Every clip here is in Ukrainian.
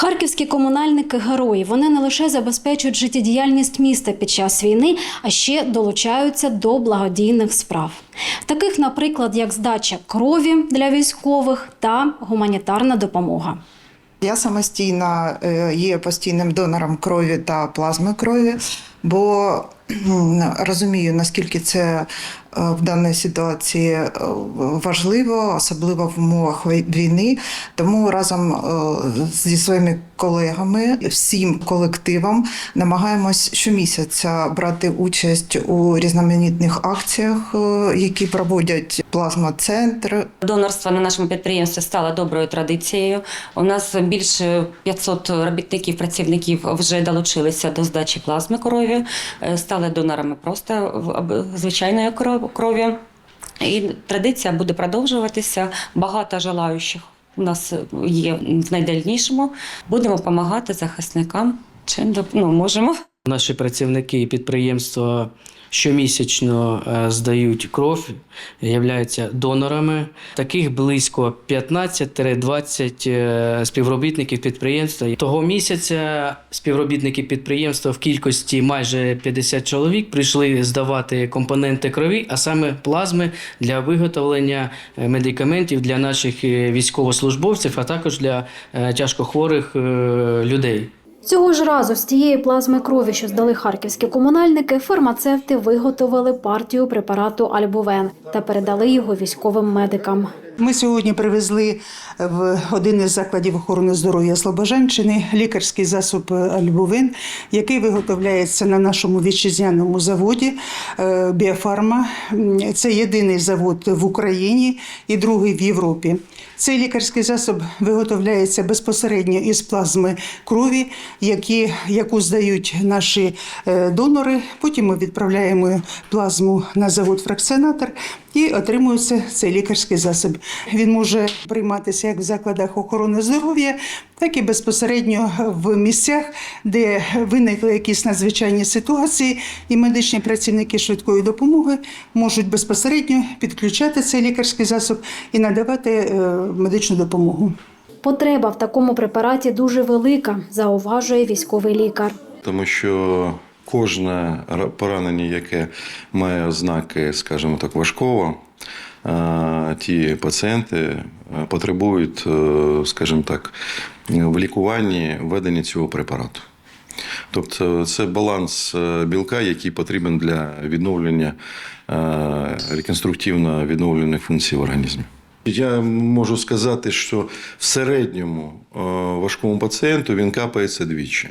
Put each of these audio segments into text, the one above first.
Харківські комунальники герої. Вони не лише забезпечують життєдіяльність міста під час війни, а ще долучаються до благодійних справ. Таких, наприклад, як здача крові для військових та гуманітарна допомога. Я самостійно е, є постійним донором крові та плазми крові, бо розумію, наскільки це е, в даній ситуації е, важливо, особливо в умовах війни. Тому разом е, зі своїми колегами, всім колективом намагаємось щомісяця брати участь у різноманітних акціях, які проводять плазма-центр, Донорство на нашому підприємстві стало доброю традицією. У нас більше 500 робітників, працівників вже долучилися до здачі плазми крові, е, стали донорами просто звичайної крові. І традиція буде продовжуватися. Багато желаючих у нас є в найдальнішому. Будемо допомагати захисникам, чим ну, можемо. Наші працівники і підприємства щомісячно е, здають кров, являються донорами. Таких близько 15-20 е, співробітників підприємства. Того місяця співробітники підприємства в кількості майже 50 чоловік прийшли здавати компоненти крові, а саме плазми для виготовлення е, медикаментів для наших військовослужбовців, а також для тяжкохворих людей. Цього ж разу з тієї плазми крові, що здали харківські комунальники, фармацевти виготовили партію препарату Альбовен та передали його військовим медикам. Ми сьогодні привезли в один із закладів охорони здоров'я Слобожанщини лікарський засіб Альбувин, який виготовляється на нашому вітчизняному заводі е, Біофарма. Це єдиний завод в Україні і другий в Європі. Цей лікарський засіб виготовляється безпосередньо із плазми крові, які, яку здають наші е, донори. Потім ми відправляємо плазму на завод фракціонатор і отримується цей лікарський засіб. Він може прийматися як в закладах охорони здоров'я, так і безпосередньо в місцях, де виникли якісь надзвичайні ситуації, і медичні працівники швидкої допомоги можуть безпосередньо підключати цей лікарський засіб і надавати е, медичну допомогу. Потреба в такому препараті дуже велика, зауважує військовий лікар. тому що кожне поранення, яке має ознаки, скажімо так, важкого, ті пацієнти е, потребують, е, скажімо так, в лікуванні введення цього препарату. Тобто це баланс е, білка, який потрібен для відновлення реконструктивно відновлюваних функцій в організмі. Я можу сказати, що в середньому важкому пацієнту він капається двічі.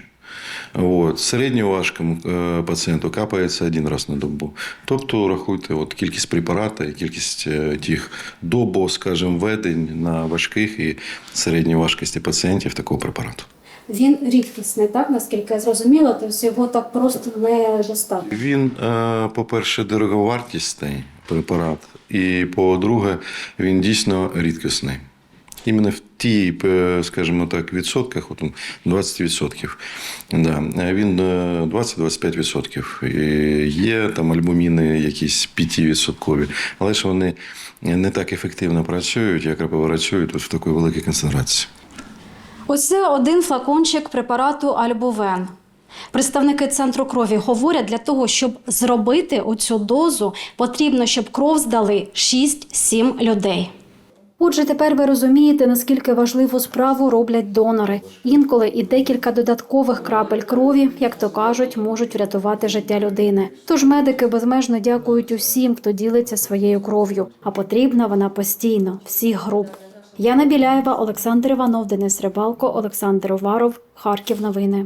От, середньоважкому е, пацієнту капається один раз на добу. Тобто рахуйте от, кількість препарату і кількість е, тих добо, скажімо, введень на важких і середньої важкості пацієнтів такого препарату. Він рідкісний, так наскільки я зрозуміла, тобто його так просто не достатньо. Він, е, по-перше, дороговартісний препарат, і по-друге, він дійсно рідкісний. Іменно в тій, е, скажімо так, відсотках, от он 20%. Да. е, Він е, 20-25%. Є там альбуміни якісь 5%, але ж вони не так ефективно працюють, як працюють от в такій великій концентрації. Ось це один флакончик препарату Альбовен. Представники центру крові говорять, для того, щоб зробити оцю дозу, потрібно, щоб кров здали 6-7 людей. Отже, тепер ви розумієте, наскільки важливу справу роблять донори. Інколи і декілька додаткових крапель крові, як то кажуть, можуть врятувати життя людини. Тож медики безмежно дякують усім, хто ділиться своєю кров'ю, а потрібна вона постійно, всіх груп. Яна Біляєва, Олександр Іванов, Денис Рибалко, Олександр Уваров, Харків. Новини.